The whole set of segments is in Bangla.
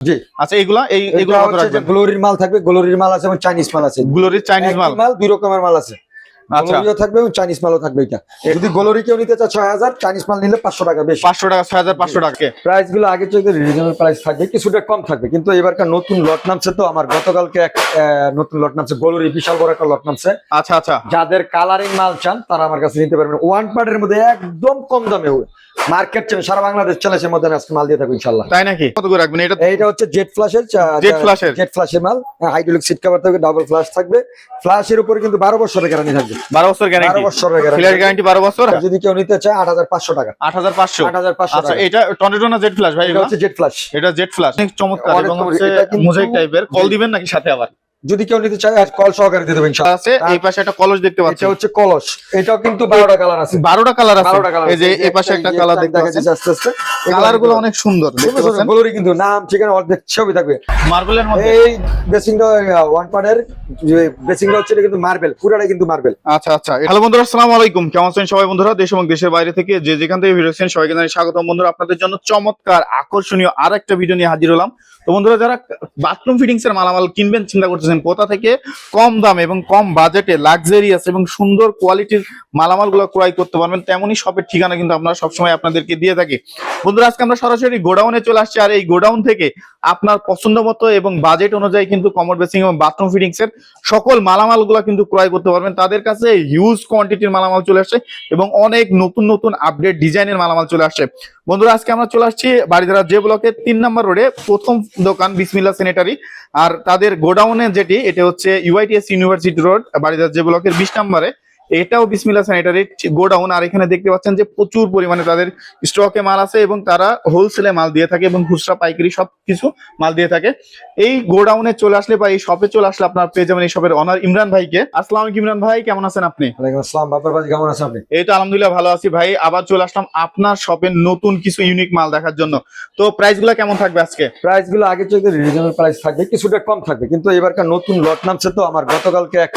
জি। আচ্ছা এগুলা এই এগুলো এগুলো কত হচ্ছে যে রাখবেন। গ্লোরির মাল থাকবে গ্লোরির মাল আছে এবং চাইনিজ মাল আছে। গ্লোরির চাইনিজ মাল। মাল দুই রকমের মাল আছে। গ্লোরিও থাকবে এবং চাইনিজ মালও থাকবে এটা। যদি গ্লোরি কেউ নিতে চায় ছয় হাজার চাইনিজ মাল নিলে পাঁচশো টাকা বেশি। পাঁচশো টাকা ছয় হাজার পাঁচশো টাকা। প্রাইসগুলো আগের চাইতে রিজনেবল প্রাইস থাকবে কিছুটা কম থাকবে। কিন্তু এবারকার নতুন লট নামছে তো আমার গতকালকে এক নতুন লট নামছে। গোলরি বিশাল বড় একটা লট নামছে। আচ্ছা আচ্ছা। যাদের কালারিং মাল চান তারা আমার কাছে নিতে পারবেন। ওয়ান পার্টের মধ্যে একদম কম দামে মার্কেট চেন সারা বাংলাদেশ চ্যালেঞ্জের মধ্যে আজকে মাল দিয়ে থাকব তাই নাকি? কত করে রাখবেন? এটা এইটা হচ্ছে জেট ফ্ল্যাশের flash এর? জেট ফ্ল্যাশের মাল। হাইড্রোলিক সিট কভার থাকবে ডাবল ফ্ল্যাশ থাকবে। ফ্ল্যাশের উপরে কিন্তু বারো বছরের গ্যারান্টি থাকবে। বারো বছর গ্যারান্টি বছরের গ্যারান্টি বারো বছর? যদি কেউ নিতে চায় আট হাজার পাঁচশো টাকা। আট হাজার পাঁচশো? আট হাজার পাঁচশো আচ্ছা এটা টর্নেডো না জেট ফ্ল্যাশ ভাই এটা হচ্ছে জেট ফ্ল্যাশ। এটা জেট ফ্ল্যাশ। অনেক চমৎকার এবং হচ্ছে মোজাইক টাইপের কল দিবেন নাকি সাথে আবার? যদি কেউ নিতে চায় কল সহকারে দিয়ে দেবো ইনশাল্লাহ আছে এই পাশে একটা কলস দেখতে পাচ্ছি। এটা হচ্ছে কলস। এটাও কিন্তু বারোটা কালার আছে। বারোটা কালার আছে। এই যে এই পাশে একটা কালার দেখতে পাচ্ছি আস্তে আস্তে কালারগুলো অনেক সুন্দর দেখতে পাচ্ছেন? বলরি কিন্তু নাম ঠিকানা অর্ধেক ছবি থাকবে। মার্বেলের মধ্যে? এই বেসিংটা ওয়ান পার্টের বেসিংটা হচ্ছে এটা কিন্তু মার্বেল পুরাটাই কিন্তু মার্বেল। আচ্ছা আচ্ছা। হ্যালো বন্ধুরা আসসালামু আলাইকুম। কেমন আছেন সবাই বন্ধুরা? দেশ এবং দেশের বাইরে থেকে যে যেখান থেকে ভিডিও দেখছেন সবাইকে জানাই স্বাগতম বন্ধুরা। আপনাদের জন্য চমৎকার আকর্ষণীয় আরেকটা ভিডিও নিয়ে হাজির হলাম। তো বন্ধুরা, যারা বাথরুম ফিটিংস এর মালামাল কিনবেন, চিন্তা করতেছেন কোথা থেকে? কম দাম এবং কম বাজেটে লাক্সারিয়াস এবং সুন্দর কোয়ালিটির মালামালগুলো ক্রয় করতে পারবেন। তেমনই সবের ঠিকানা কিন্তু আমরা সবসময় আপনাদেরকে দিয়ে থাকি। বন্ধুরা, আজকে আমরা সরাসরি গোডাউনে চলে আসছি। আর এই গোডাউন থেকে আপনার পছন্দ মতো এবং বাজেট অনুযায়ী কিন্তু কমর বেসিং এবং বাথরুম ফিটিংস এর সকল মালামালগুলো কিন্তু ক্রয় করতে পারবেন। তাদের কাছে হিউজ কোয়ান্টিটির মালামাল চলে আসছে এবং অনেক নতুন নতুন আপডেট ডিজাইনের মালামাল চলে আসছে বন্ধুরা, আজকে আমরা চলে আসছি বাড়িধারা যে ব্লকের তিন নম্বর রোডে প্রথম দোকান বিসমিল্লা সেনেটারি আর তাদের গোডাউনে যেটি, এটা হচ্ছে ইউআইটিএস ইউনিভার্সিটি রোড বাড়িধারা যে ব্লকের বিশ নম্বরে এটাও বিসমিল্লা স্যানিটারি গোডাউন। আর এখানে দেখতে পাচ্ছেন যে প্রচুর পরিমাণে তাদের স্টকে মাল আছে এবং তারা হোলসেলে মাল দিয়ে থাকে এবং খুচরা পাইকারি সব কিছু মাল দিয়ে থাকে। এই গোডাউনে চলে আসলে বা এই শপে চলে আসলে আপনার পেয়ে যাবেন এই শপের অনার ইমরান ভাইকে। আসসালাম আলাইকুম ইমরান ভাই কেমন আছেন আপনি? আসসালাম বাড়ি কেমন আছেন আপনি? এই তো আলহামদুলিল্লাহ ভালো আছি ভাই। আবার চলে আসলাম আপনার শপের নতুন কিছু ইউনিক মাল দেখার জন্য। তো প্রাইসগুলো কেমন থাকবে আজকে? প্রাইসগুলো আগের চাইতে রিজনেবল প্রাইস থাকবে কিছুটা কম থাকবে। কিন্তু এবারকার নতুন লট নামছে তো আমার গতকালকে এক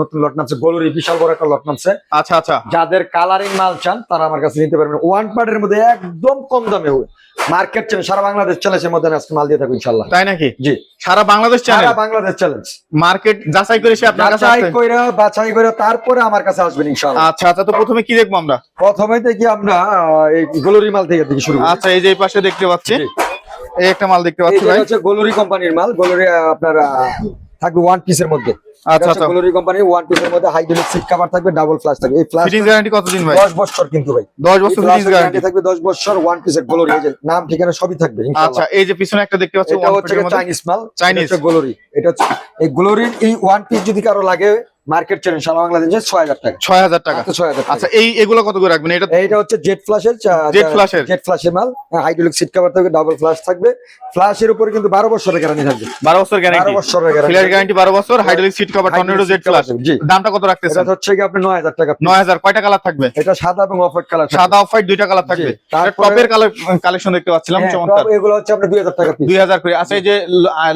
নতুন লট নামছে গোলরি বিশাল বড় একটা লট নামছে। আচ্ছা আচ্ছা। যাদের কালারিং মাল চান তারা আমার কাছে নিতে পারবেন। ওয়ান পার্টের মধ্যে একদম কম দামে মার্কেট চেন সারা বাংলাদেশ চ্যালেঞ্জের মধ্যে আজকে মাল দিয়ে থাকব ইনশাল্লাহ তাই নাকি? জি। সারা বাংলাদেশ চ্যানেল সারা বাংলাদেশ চ্যালেঞ্জ মার্কেট যাচাই করে সে আপনার কাছে আসবে? কইরা বাছাই কইরা তারপরে আমার কাছে আসবেন ইনশাআল্লাহ। আচ্ছা আচ্ছা তো প্রথমে কি দেখব আমরা? প্রথমে থেকে আমরা এই গোলরি মাল থেকে থেকে শুরু আচ্ছা এই যে এই পাশে দেখতে পাচ্ছি। এই একটা মাল দেখতে পাচ্ছি ভাই। হচ্ছে গোলরি কোম্পানির মাল গোলরি আপনার থাকবে ওয়ান পিসের মধ্যে। আচ্ছা আচ্ছা। গোলরি কোম্পানির ওয়ান পিসের মধ্যে হাইড্রোলিক সিট কভার থাকবে ডাবল ফ্ল্যাশ থাকবে। এই গ্যারান্টি কতদিন ভাই? দশ বছর কিন্তু ভাই। দশ বছর ফিটিংস গ্যারান্টি থাকবে দশ বছর ওয়ান পিসের গোলরি এই যে নাম ঠিকানা সবই থাকবে আচ্ছা এই যে পিছনে একটা দেখতে পাচ্ছি মধ্যে। চাইনিজ মাল Chinese। হচ্ছে এটা এই গোলরির এই ওয়ান পিস যদি কারও লাগে মার্কেট সারা বাংলাদেশে ছয় হাজার টাকা। ছয় হাজার টাকা। ছয় হাজার আচ্ছা এই এগুলো কত করে রাখবেন? এটা এইটা হচ্ছে জেট Jet flash এর? জেট ফ্ল্যাশের মাল। হাইড্রোলিক সিট কভার থাকবে ডাবল ফ্ল্যাশ থাকবে। ফ্ল্যাশের উপরে কিন্তু বারো বছরের গ্যারান্টি থাকবে। বারো বছর বারো গ্যারান্টি ফ্ল্যাট গ্যারান্টি গ্যারান্টি বারো বছর hydraulic seat cover tornado cover, flash. দামটা কত এটা হচ্ছে কি আপনি নয় হাজার টাকা নয় হাজার কয়টা কালার থাকবে? এটা সাদা এবং অফ হোয়াইট কালার সাদা অফ হোয়াইট দুইটা কালার থাকবে। টপের কালার কালেকশন দেখতে পাচ্ছিলাম চমৎকার। এগুলো হচ্ছে আপনার দুই হাজার টাকা দুই হাজার করে আচ্ছা এই যে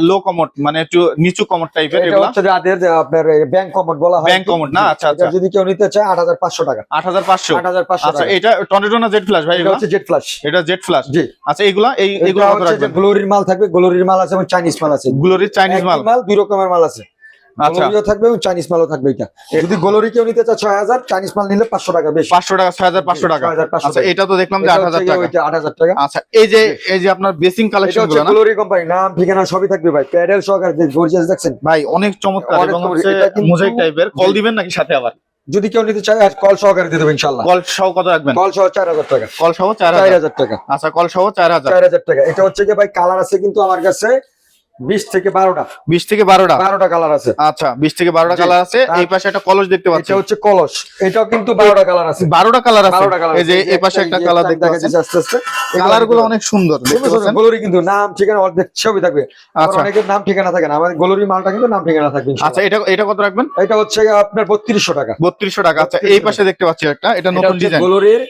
লো কমোড মানে একটু নিচু কমোড টাইপের এটা এগুলো। হচ্ছে আপনার ব্যাংক কমোড বলা হয় ব্যাংক commode না? আচ্ছা, আচ্ছা। যদি কেউ নিতে চায় আট হাজার পাঁচশো টাকা। আট হাজার পাঁচশো? আট হাজার পাঁচশো আচ্ছা এটা টর্নেডো না জেড ফ্ল্যাশ ভাই এটা হচ্ছে জেট ফ্ল্যাশ এটা জেড ফ্ল্যাশ জি। আচ্ছা এগুলা এই এগুলো কত রাখবেন? গ্লোরির মাল থাকবে গ্লোরির মাল আছে এবং চাইনিজ মাল আছে। গ্লোরির চাইনিজ মাল? মাল দুই রকমের মাল আছে। গ্লোরিও থাকবে এবং চাইনিজ মালও থাকবে এটা। যদি গ্লোরি কেউ নিতে চায় ছয় হাজার চাইনিজ মাল নিলে পাঁচশো টাকা বেশি। পাঁচশো টাকা ছয় হাজার পাঁচশো টাকা। 6,500 আচ্ছা এটা তো দেখলাম যে আট হাজার টাকা। আট হাজার টাকা। আচ্ছা এই যে এই যে আপনার বেসিং কালেকশনগুলো গ্লোরি কোম্পানি নাম ঠিকানা সবই থাকবে ভাই। প্যাডেল সহকারে যে গর্জিয়াস দেখছেন? ভাই অনেক চমৎকার এবং মোজাইক টাইপের কল দিবেন নাকি সাথে আবার? যদি কেউ নিতে চায় কল সহকারে দিয়ে দেবো ইনশাল্লাহ কল সহ কত রাখবেন? কল সহ চার হাজার টাকা। কল সহ চার হাজার। টাকা। আচ্ছা কল সহ চার হাজার। চার হাজার টাকা। এটা হচ্ছে কি ভাই কালার আছে কিন্তু আমার কাছে বিশ থেকে বারোটা। বিশ থেকে বারোটা? বারোটা কালার আছে। আচ্ছা বিশ থেকে বারোটা কালার আছে। এই পাশে একটা কলস দেখতে পাচ্ছি। এটা হচ্ছে কলস। এটাও কিন্তু বারোটা কালার আছে। বারোটা কালার আছে। এই যে এই পাশে একটা কালার দেখতে পাচ্ছি আস্তে আস্তে। কালারগুলো অনেক সুন্দর গোলরি কিন্তু নাম ঠিকানা অর্ধেক ছবি থাকবে। আচ্ছা। অনেকের নাম ঠিকানা থাকে না। আমাদের গোলরি মালটা কিন্তু নাম ঠিকানা থাকবে আচ্ছা এটা এটা কত রাখবেন? এটা হচ্ছে আপনার বত্রিশশো টাকা। বত্রিশশো টাকা। আচ্ছা 3200 এই পাশে দেখতে পাচ্ছি একটা। এটা নতুন ডিজাইন গোলরির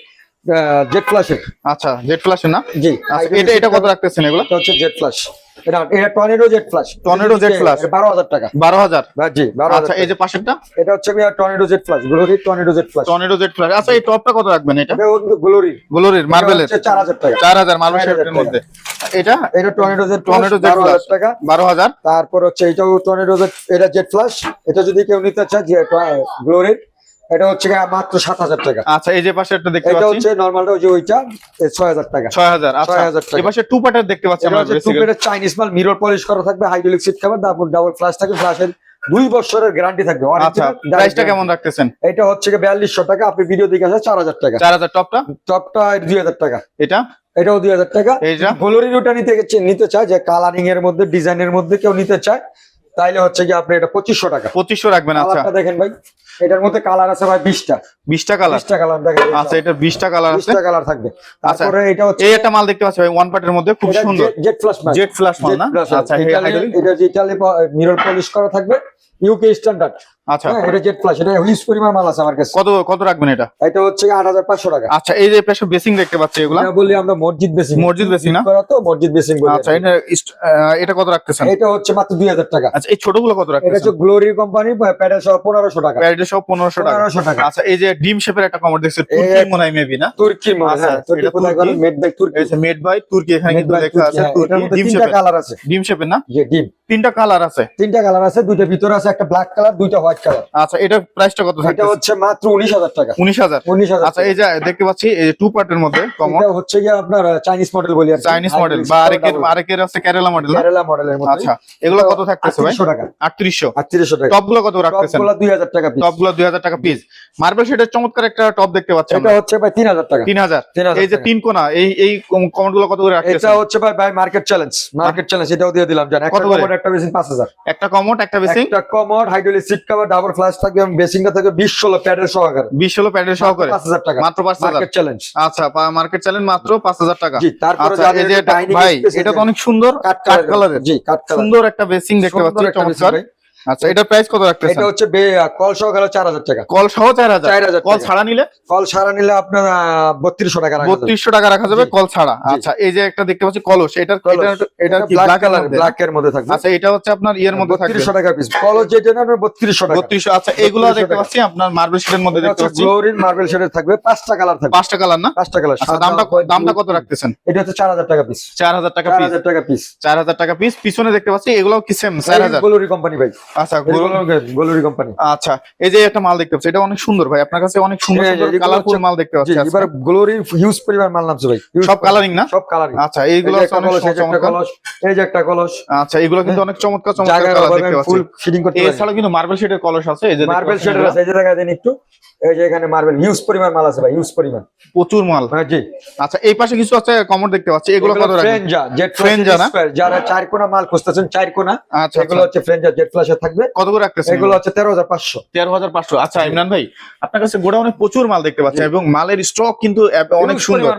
জেট ফ্ল্যাশের আচ্ছা জেড ফ্ল্যাশ না? জি। আচ্ছা এটা এটা কত রাখতেছেন এগুলো? হচ্ছে জেট ফ্ল্যাশ এটা এটা টর্নেডো জেট ফ্ল্যাশ হাজার টাকা। জি আচ্ছা হাজার এই যে পাশেরটা? এটা হচ্ছে tornado jet flash glory tornado jet flash tornado jet flash আচ্ছা এই টপটা কত রাখবেন এটা? এটা গ্লোরি গ্লোরির মার্বেলের চার হাজার টাকা। চার হাজার মার্বেল 4,000 মধ্যে। এটা? এটা টর্নেডো জেট টর্নেডো জেট টাকা। বারো হাজার? তারপর হচ্ছে এটাও টর্নেডো জেট এটা জেট ফ্ল্যাশ এটা যদি কেউ নিতে চায় যে গ্লোরির এটা হচ্ছে মাত্র সাত হাজার টাকা। আচ্ছা এই যে পাশে একটা দেখতে এটা হচ্ছে নর্মালটা ওই যে ওইটা ছয় হাজার টাকা। ছয় হাজার আচ্ছা। 6,000 টাকা। এই পাশে টু পার্টের দেখতে পাচ্ছি আমরা টু basically। চাইনিজ মাল মিরর পলিশ করা থাকবে হাইড্রোলিক সিট খাবার তারপর ডাবল ফ্ল্যাশ থাকবে ফ্ল্যাশের দুই বছরের গ্যারান্টি থাকবে। আচ্ছা প্রাইসটা কেমন রাখতেছেন? এটা হচ্ছে গিয়ে বিয়াল্লিশশো টাকা আপনি ভিডিও দেখে আসে চার হাজার টাকা। চার হাজার টপটা? টপটা দুই হাজার টাকা। এটা? এটাও দুই হাজার টাকা। এইটা? ওটা নিতে নিতে চায় যে কালারিং এর মধ্যে ডিজাইনের মধ্যে কেউ নিতে চায় তাইলে হচ্ছে কি আপনি এটা পঁচিশশো টাকা। পঁচিশশো রাখবেন আচ্ছা। দেখেন ভাই এটার মধ্যে কালার আছে ভাই বিশটা। বিশটা কালার? বিশটা কালার দেখেন আচ্ছা এটা বিশটা কালার আছে? বিশটা কালার থাকবে। তারপরে এটা হচ্ছে এই একটা মাল দেখতে পাচ্ছি ভাই ওয়ান পার্টের মধ্যে খুব সুন্দর। জেট ফ্ল্যাশ মাল জেট ফ্ল্যাশ মাল না? আচ্ছা এটা ইটালি মিরর পলিশ করা থাকবে ইউকে স্ট্যান্ডার্ড আচ্ছা। হ্যাঁ এটা জেট ফ্লাশ এটা হিউজ পরিমাণ মাল আছে আমার কাছে। কত কত রাখবেন এটা? এটা হচ্ছে আট হাজার পাঁচশো টাকা। আচ্ছা এই যে পাশে বেসিং দেখতে পাচ্ছি এগুলা? এটা বলি আমরা মসজিদ বেসিং। মসজিদ বেসিং না? করা তো মসজিদ বেসিং বলি। আচ্ছা এটা এটা কত রাখতেছেন? এটা হচ্ছে মাত্র দুই হাজার টাকা। আচ্ছা এই ছোটগুলো কত এটা রাখতেছেন? হচ্ছে গ্লোরি কোম্পানি প্যাডেল সহ পনেরোশো টাকা। টাকা। আচ্ছা এই যে ডিম শেপের একটা কমর দেখছি তুর্কি মনে হয় মেবি না? তুর্কি মনে আচ্ছা, হ্যাঁ এটা কোথায় তুর্কি। মেড বাই তুর্কি। মেড বাই তুর্কি এখানে কিন্তু লেখা আছে তুর্কি ডিম শেপের। কালার আছে। ডিম শেপের না? যে ডিম। তিনটা কালার আছে। তিনটা কালার আছে দুইটা ভিতরে আছে একটা ব্ল্যাক কালার দুইটা হোয়াইট কালার আচ্ছা এটা প্রাইসটা কত এটা হচ্ছে মাত্র উনিশ হাজার টাকা। আচ্ছা এই যে দেখতে পাচ্ছি এই টু পার্টের মধ্যে কমন এটা হচ্ছে আপনার চাইনিজ মডেল বলি আর চাইনিজ মডেল বা আরেকের আরেকের আছে কেরালা মডেল কেরালা মডেলের মধ্যে। আচ্ছা এগুলো কত থাকতেছে ভাই? টাকা। টাকা। কত রাখতেছেন? টপগুলো পিস টাকা মার্বেল শেডের চমৎকার একটা টপ দেখতে পাচ্ছি এটা হচ্ছে ভাই তিন হাজার টাকা। তিন হাজার। তিন হাজার এই যে তিন কোনা এই এই কমনগুলো কত করে এটা হচ্ছে ভাই ভাই মার্কেট চ্যালেঞ্জ মার্কেট চ্যালেঞ্জ এটাও দিয়ে দিলাম জান। একটা? কমোড একটা বেসিন পাঁচ হাজার। একটা কমোট একটা বেসিং একটা commode hydraulic seat cover double flash থাকবে এবং বেসিংটা থাকবে বিশ ষোলো প্যাডের সহকারে। বিশ ষোলো প্যাডের সহকারে? পাঁচ হাজার টাকা। মাত্র পাঁচ হাজার? মার্কেট চ্যালেঞ্জ আচ্ছা মার্কেট চ্যালেঞ্জ মাত্র পাঁচ হাজার টাকা। জি তারপরে আচ্ছা এই যে এটা- ভাই এটা তো অনেক সুন্দর কাঠ কালারের জি কাট কালার সুন্দর একটা বেসিং দেখতে পাচ্ছি চমৎকার। আচ্ছা এটা প্রাইস কত রাখতেছেন? এটা হচ্ছে কল সহকারে চার হাজার টাকা। কল সহ চার হাজার? চার হাজার কল ছাড়া নিলে? কল সারা নিলে আপনার বত্রিশশো টাকা রাখা যাবে। বত্রিশশো টাকা রাখা যাবে কল ছাড়া। আচ্ছা এই যে একটা দেখতে পাচ্ছি কলস। কলস। এটা এটা কি ব্ল্যাক কালার ব্ল্যাক এর মধ্যে? থাকবে। আচ্ছা এটা হচ্ছে আপনার ইয়ের মধ্যে থাকবে। বত্রিশশো টাকা পিস কলস যেটা না আপনার বত্রিশশো টাকা। বত্রিশশো আচ্ছা এগুলো দেখতে পাচ্ছি আপনার মার্বেল শেডের মধ্যে দেখতে পাচ্ছি। গ্লোরিন মার্বেল শেডের থাকবে। পাঁচটা কালার থাকবে। পাঁচটা কালার না? পাঁচটা কালার আচ্ছা দামটা দামটা কত রাখতেছেন? এটা হচ্ছে চার হাজার টাকা পিস চার হাজার টাকা পিস হাজার টাকা পিস চার হাজার টাকা পিস পিছনে দেখতে পাচ্ছি এগুলো কি সেম চার হাজার? কোম্পানি ভাই। আচ্ছা গোলরি কোম্পানি আচ্ছা এই যে একটা মাল দেখতে পাচ্ছি এটা অনেক সুন্দর ভাই আপনার কাছে অনেক সুন্দর সুন্দর কালারফুল মাল দেখতে পাচ্ছি এবার গোলরি হিউজ পরিমাণ মাল নামছে ভাই। সব কালারিং না? সব কালারিং আচ্ছা এইগুলো অনেক কলস এই যে একটা চমৎকার। কলস এই যে একটা কলস। আচ্ছা এগুলো কিন্তু অনেক চমৎকার চমৎকার কালার দেখতে পাচ্ছি। ফুল ফিটিং করতে এছাড়া কিন্তু মার্বেল শেডের কলস আছে এই যে মার্বেল শেডের আছে এই যে দেখা দেন একটু। এই যে এখানে মার্বেল হিউজ পরিমাণ মাল আছে ভাই হিউজ পরিমাণ। প্রচুর মাল। হ্যাঁ জি। আচ্ছা এই পাশে কিছু আছে কমর দেখতে পাচ্ছি এগুলো কত রাখবেন? ফ্রেঞ্জা জেট ফ্রেঞ্জা না? যারা চার কোনা মাল খুঁজতেছেন চার কোনা আচ্ছা এগুলো আচ্ছা। হচ্ছে ফ্রেঞ্জা জেট ফ্ল্যাশে থাকবে। কত করে রাখতেছেন? এগুলো হচ্ছে তেরো হাজার পাঁচশো। তেরো হাজার পাঁচশো। আচ্ছা ইমরান ভাই আপনার কাছে গোডাউনে প্রচুর মাল দেখতে পাচ্ছেন এবং মালের স্টক কিন্তু অনেক সুন্দর।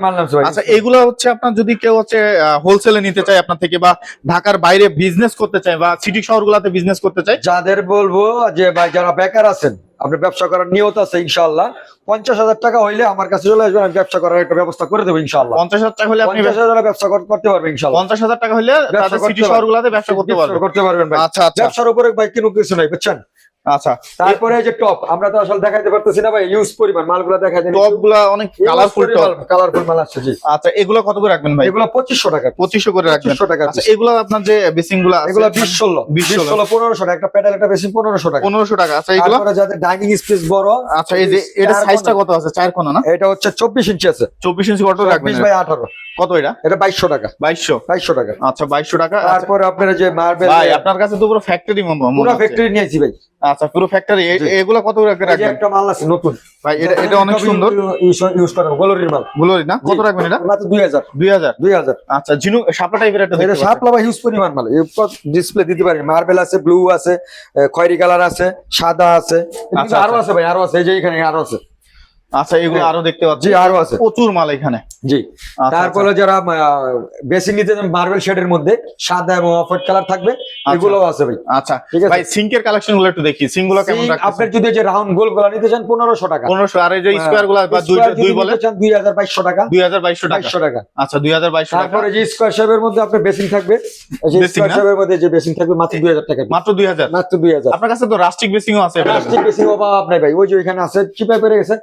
আচ্ছা এগুলো হচ্ছে আপনার যদি কেউ হচ্ছে হোলসেলে নিতে চায় আপনার থেকে বা ঢাকার বাইরে বিজনেস করতে চায় বা সিটি শহরগুলোতে বিজনেস করতে চায়? যাদের বলব যে ভাই যারা বেকার আছেন আপনি ব্যবসা করার নিয়ত আছে ইনশাল্লাহ পঞ্চাশ হাজার টাকা হইলে আমার কাছে চলে আসবেন আমি ব্যবসা করার একটা ব্যবস্থা করে দেবো ইনশাল্লাহ পঞ্চাশ হাজার টাকা হলে আপনি পঞ্চাশ হাজার ব্যবসা করতে পারবেন ইনশাল্লাহ পঞ্চাশ হাজার টাকা হলে ব্যবসা করতে পারবেন। ব্যবসা করতে পারবেন। আচ্ছা আচ্ছা। ব্যবসার উপরে ভাই কোনো কিছু নাই বুঝছেন? আচ্ছা। তারপরে যে টপ আমরা তো আসলে দেখাইতে পারতেছি না ভাই ইউজ পরিমাণ মালগুলো দেখাই দেন। টপগুলা অনেক কালারফুল টপ কালারফুল মাল আসছে জি। আচ্ছা এগুলো কত করে রাখবেন ভাই? এগুলো পঁচিশশো টাকা পঁচিশশো করে রাখবেন। পঁচিশশো টাকা আচ্ছা এগুলো আপনার যে বেসিংগুলো আছে, এগুলো বিশ ষোলো বিশ বিশ ষোলো। ষোলো পনেরোশো টাকা একটা প্যাডেল একটা বেশি পনেরোশো টাকা। পনেরোশো টাকা। আচ্ছা এগুলো? তারপরে যাদের ডাইনিং স্পেস বড় আচ্ছা এই যে এটা সাইজটা কত আছে? চার কোনা না? এটা হচ্ছে চব্বিশ ইঞ্চি আছে। চব্বিশ ইঞ্চি কত রাখবেন? চব্বিশ বাই আঠারো। কত এটা? এটা বাইশশো টাকা। বাইশশো। বাইশশো টাকা। আচ্ছা বাইশশো টাকা। আচ্ছা, তারপরে আপনার যে মার্বেল ভাই আপনার কাছে তো পুরো ফ্যাক্টরি পুরো ফ্যাক্টরি নিয়েছি ভাই। আচ্ছা পুরো ফ্যাক্টরি এগুলো কত করে রাখবেন? একটা মাল আছে। নতুন। ভাই এটা এটা অনেক সুন্দর। ইউজ করেন গোলরির মাল। গুলোরি না? কত রাখবেন এটা? হাজার। দুই হাজার? দুই হাজার। আচ্ছা ঝিনু সাপলা টাইপের একটা এটা শাপলা বা হিউজ পরিমাণ মাল। ডিসপ্লে দিতে পারি? মার্বেল আছে ব্লু আছে খয়েরি কালার আছে সাদা আছে। আচ্ছা, আরও আছে ভাই আরও আছে। এই যে এখানে আরও আছে। আচ্ছা এগুলো আরও দেখতে পাচ্ছি। আরও আছে। প্রচুর মাল এখানে। জি। আচ্ছা, তারপরে যারা বেসিং নিতে মার্বেল শেডের মধ্যে সাদা এবং অফ কালার থাকবে এগুলোও আছে ভাই। আচ্ছা। ঠিক আছে? ভাই সিঙ্কের কালেকশনগুলো একটু দেখি। সিঙ্কগুলো কেমন রাখছেন আপনার যদি যে রাউন্ড গোলগুলা নিতে চান পনেরোশো টাকা। পনেরোশো আর এই যে স্কোয়ারগুলো বা দুই দুই বলে? চান দুই হাজার বাইশশো টাকা। দুই হাজার বাইশশো টাকা। বাইশশো টাকা। আচ্ছা দুই হাজার বাইশশো টাকা। তারপরে যে স্কোয়ার শেপের মধ্যে আপনার বেসিং থাকবে Basing স্কোয়ার? শেপের মধ্যে যে বেসিং থাকবে মাত্র দুই হাজার টাকা। মাত্র দুই হাজার? মাত্র দুই হাজার। আপনার কাছে তো রাস্টিক বেসিংও আছে। রাস্টিক বেসিং অভাব নাই ভাই। ওই যে ওইখানে আছে পেরে গেছে।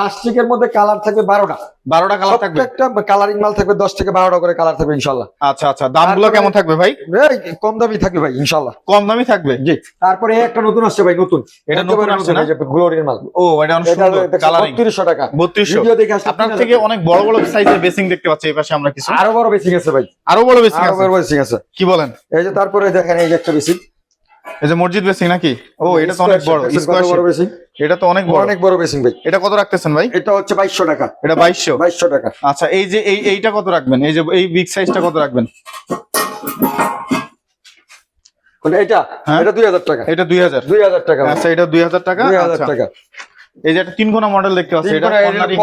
রাস্টিকের মধ্যে কালার থাকবে বারোটা। বারোটা কালার থাকবে। প্রত্যেকটা কালারিং মাল থাকবে দশ থেকে বারোটা করে কালার থাকবে ইনশাল্লাহ। আচ্ছা আচ্ছা দামগুলো তারপরে- কেমন থাকবে ভাই? কম দামি থাকবে ভাই ইনশাল্লাহ। কম দামি থাকবে? জি তারপরে একটা নতুন আসছে ভাই নতুন। এটা নতুন আসছে না? গ্লোরির মাল। ও এটা অনেক সুন্দর কালারিং বত্রিশশো টাকা। বত্রিশশো। ভিডিও দেখে আসলে আপনার থেকে অনেক বড় বড় সাইজের বেসিং দেখতে পাচ্ছি এই পাশে আমরা কিছু। আরও বড় বেসিং আছে ভাই। আরও বড় বেসিং আরও বড় বেসিং আছে। কি বলেন? এই যে তারপরে দেখেন এই যে একটা বেসিং। এই যে মসজিদ বেসিং নাকি? ও এটা তো অনেক বড় স্কোয়ার বড় বেসিং? এটা তো অনেক বড়। অনেক বড় বেসিং ভাই। এটা কত রাখতেছেন ভাই? এটা হচ্ছে বাইশশো টাকা। এটা বাইশশো? বাইশশো টাকা। আচ্ছা এই যে এই এইটা কত রাখবেন? এই যে এই বিগ সাইজটা কত রাখবেন? কোনটা এটা হ্যাঁ? এটা দুই হাজার টাকা। এটা দুই হাজার। দুই হাজার টাকা। আচ্ছা এটা দুই হাজার টাকা? দুই হাজার আচ্ছা। টাকা। এই যে একটা তিন কোনা মডেল দেখতে পাচ্ছি। এটা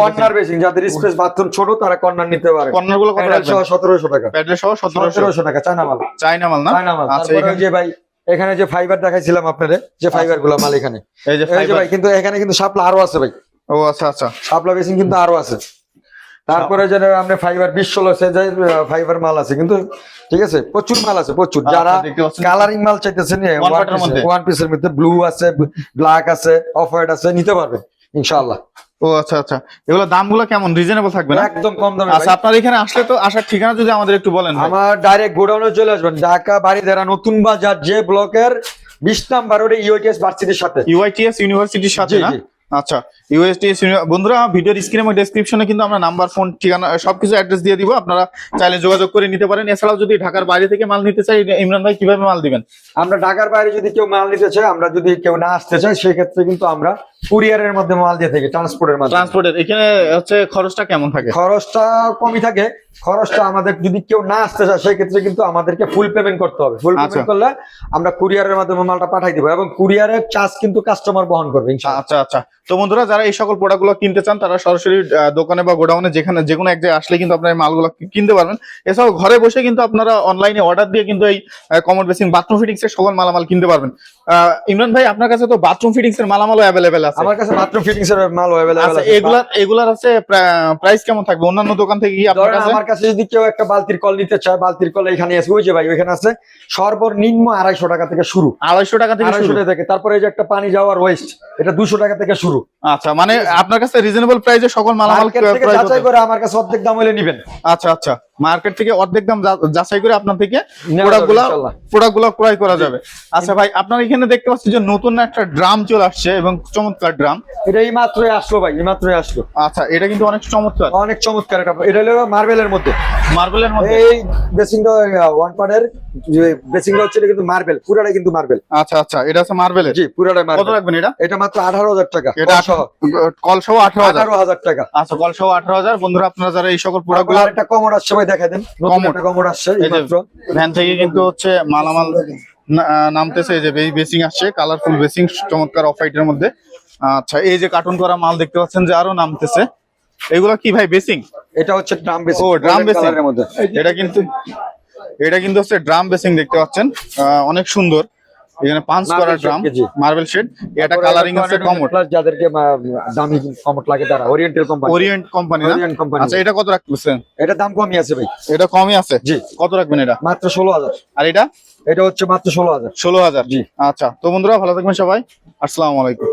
কর্নার বেসিং। যাদের স্পেস বাথরুম ছোট তারা কর্নার নিতে পারে। কর্নারগুলো কত রাখবেন? সতেরোশো টাকা। প্যাডেল সহ সতেরোশো। সতেরোশো টাকা চায়না মাল চাইনা মাল না আচ্ছা ওই যে ভাই এখানে যে ফাইবার দেখাইছিলাম আপনাদের যে ফাইবারগুলো মাল এখানে। এই যে ভাই কিন্তু এখানে কিন্তু শাপলা আরও আছে ভাই। ও আচ্ছা আচ্ছা। শাপলা বেসিং কিন্তু আরও আছে। তারপরে যেন আমরা ফাইবার বিশ ষোলো সেজাই ফাইবার মাল আছে কিন্তু ঠিক আছে প্রচুর মাল আছে প্রচুর। আচ্ছা, যারা কালারিং মাল চাইতেছেন? ওয়ান পিসের মধ্যে। ব্লু আছে ব্ল্যাক আছে অফ হোয়াইট আছে নিতে পারবে ইনশাআল্লাহ। ও আচ্ছা আচ্ছা। এগুলো দামগুলো কেমন? রিজনেবল থাকবে না? একদম কম দামে আচ্ছা আপনার এখানে আসলে তো আসার ঠিকানা যদি আমাদের একটু বলেন আমার ডাইরেক্ট গোডাউনে চলে আসবেন ঢাকা বাড়িধারা নতুন বাজার যে ব্লকের বিশ নাম্বার রোডে ইউআইটিএস ভার্সিটির সাথে। ইউআইটিএস ইউনিভার্সিটির সাথে না? আচ্ছা। বন্ধুরা ভিডিওর স্ক্রিনে এবং ডেসক্রিপশনে কিন্তু আমরা নাম্বার ফোন ঠিকানা সবকিছু অ্যাড্রেস দিয়ে দিব। আপনারা চাইলে যোগাযোগ করে নিতে পারেন। এছাড়াও যদি ঢাকার বাইরে থেকে মাল নিতে চাই ইমরান ভাই কীভাবে মাল দিবেন? আমরা ঢাকার বাইরে যদি কেউ মাল নিতে চায় আমরা যদি কেউ না আসতে চাই সেক্ষেত্রে কিন্তু আমরা কুরিয়ারের মধ্যে মাল দিয়ে থাকি ট্রান্সপোর্টের মাধ্যমে। ট্রান্সপোর্টের এখানে হচ্ছে খরচটা কেমন থাকে? খরচটা কমই থাকে। খরচটা আমাদের যদি কেউ না আসতে চায় সেক্ষেত্রে কিন্তু আমাদেরকে ফুল পেমেন্ট করতে হবে। ফুল আচ্ছা। পেমেন্ট করলে আমরা কুরিয়ারের মাধ্যমে মালটা পাঠাই দেবো এবং কুরিয়ারের চার্জ কিন্তু কাস্টমার বহন করবে আচ্ছা আচ্ছা। তো বন্ধুরা যারা এই সকল প্রোডাক্টগুলো কিনতে চান তারা সরাসরি দোকানে বা গোডাউনে যেখানে যে কোনো এক জায়গায় আসলে কিন্তু আপনার মালগুলো কিনতে পারবেন। এছাড়াও ঘরে বসে কিন্তু আপনারা অনলাইনে অর্ডার দিয়ে কিন্তু এই কমোড বেসিং বাথরুম ফিটিংস এর সকল মালামাল কিনতে পারবেন। ইমরান ভাই আপনার কাছে তো বাথরুম ফিটিংস এর মালামালও অ্যাভেলেবেল আছে। আমার কাছে মাত্র ফিটিংস এর মাল অ্যাভেলেবল আচ্ছা আছে। এগুলার এগুলার আছে প্রাইস কেমন থাকবে? অন্যান্য দোকান থেকে কি আপনার কাছে? আমার কাছে যদি কেউ একটা বালতির কল নিতে চায় বালতির কল এখানে আছে। ওই যে ভাই ওইখানে আছে সর্বনিম্ন আড়াইশো টাকা থেকে শুরু। আড়াইশো টাকা থেকে আড়াইশো শুরু। টাকা থেকে। তারপরে এই যে একটা পানি যাওয়ার ওয়েস্ট এটা দুশো টাকা থেকে শুরু। আচ্ছা মানে আপনার কাছে রিজনেবল প্রাইসে সকল মালামাল ক্রয় করে আমার কাছে অর্ধেক দাম হলে নিবেন। আচ্ছা আচ্ছা। মার্কেট থেকে অর্ধেক দাম যাচাই করে আপনার থেকে ক্রয় করা যাবে। আচ্ছা ভাই আপনার এখানে দেখতে পাচ্ছি যে নতুন একটা ড্রাম চলে আসছে এবং চমৎকার ড্রাম। এটা এই মাত্রই আসলো ভাই এই মাত্রই আসলো। আচ্ছা এটা কিন্তু অনেক চমৎকার। অনেক চমৎকার এটা এটা হলো মার্বেলের মধ্যে। মার্বেলের মধ্যে? এই বেসিংটা ওয়ান পার্টের বেসিংটা হচ্ছে এটা কিন্তু মার্বেল কিন্তু মার্বেল। আচ্ছা আচ্ছা এটা হচ্ছে মার্বেলের? জি পুরাটাই কত মার্বেল। রাখবেন এটা? এটা মাত্র আঠারো হাজার টাকা এটা কল সহ টাকা। আচ্ছা কল সহ বন্ধুরা আপনারা যারা এই সকল প্রোডাক্ট তারপর আরেকটা কমোড আসছে ভাই দেন আসছে ভ্যান থেকে কিন্তু হচ্ছে মালামাল নামতেছে এই যে বেসিং আসছে কালারফুল বেসিং চমৎকার অফ মধ্যে। আচ্ছা এই যে কার্টুন করা মাল দেখতে পাচ্ছেন যে আরও নামতেছে। এগুলো কি ভাই বেসিং? এটা হচ্ছে ড্রাম বেসিং ও, ড্রাম বেসিং। এর মধ্যে। এটা কিন্তু এটা কিন্তু হচ্ছে ড্রাম বেসিং দেখতে পাচ্ছেন। অনেক সুন্দর। এখানে পাঁচ Marble ড্রাম মার্বেল শেড এটা কালারিং আছে কমোড প্লাস যাদেরকে দামি কমোড লাগে তারা oriental company Orient company Orient company আচ্ছা এটা কত রাখতেছেন এটা দাম কমই আছে ভাই। এটা কমই আছে? জি। কত রাখবেন এটা? মাত্র ষোলো হাজার। আর এটা? এটা হচ্ছে মাত্র ষোলো হাজার। ষোলো হাজার। জি। আচ্ছা তো বন্ধুরা ভালো থাকবেন সবাই। আসসালামু আলাইকুম।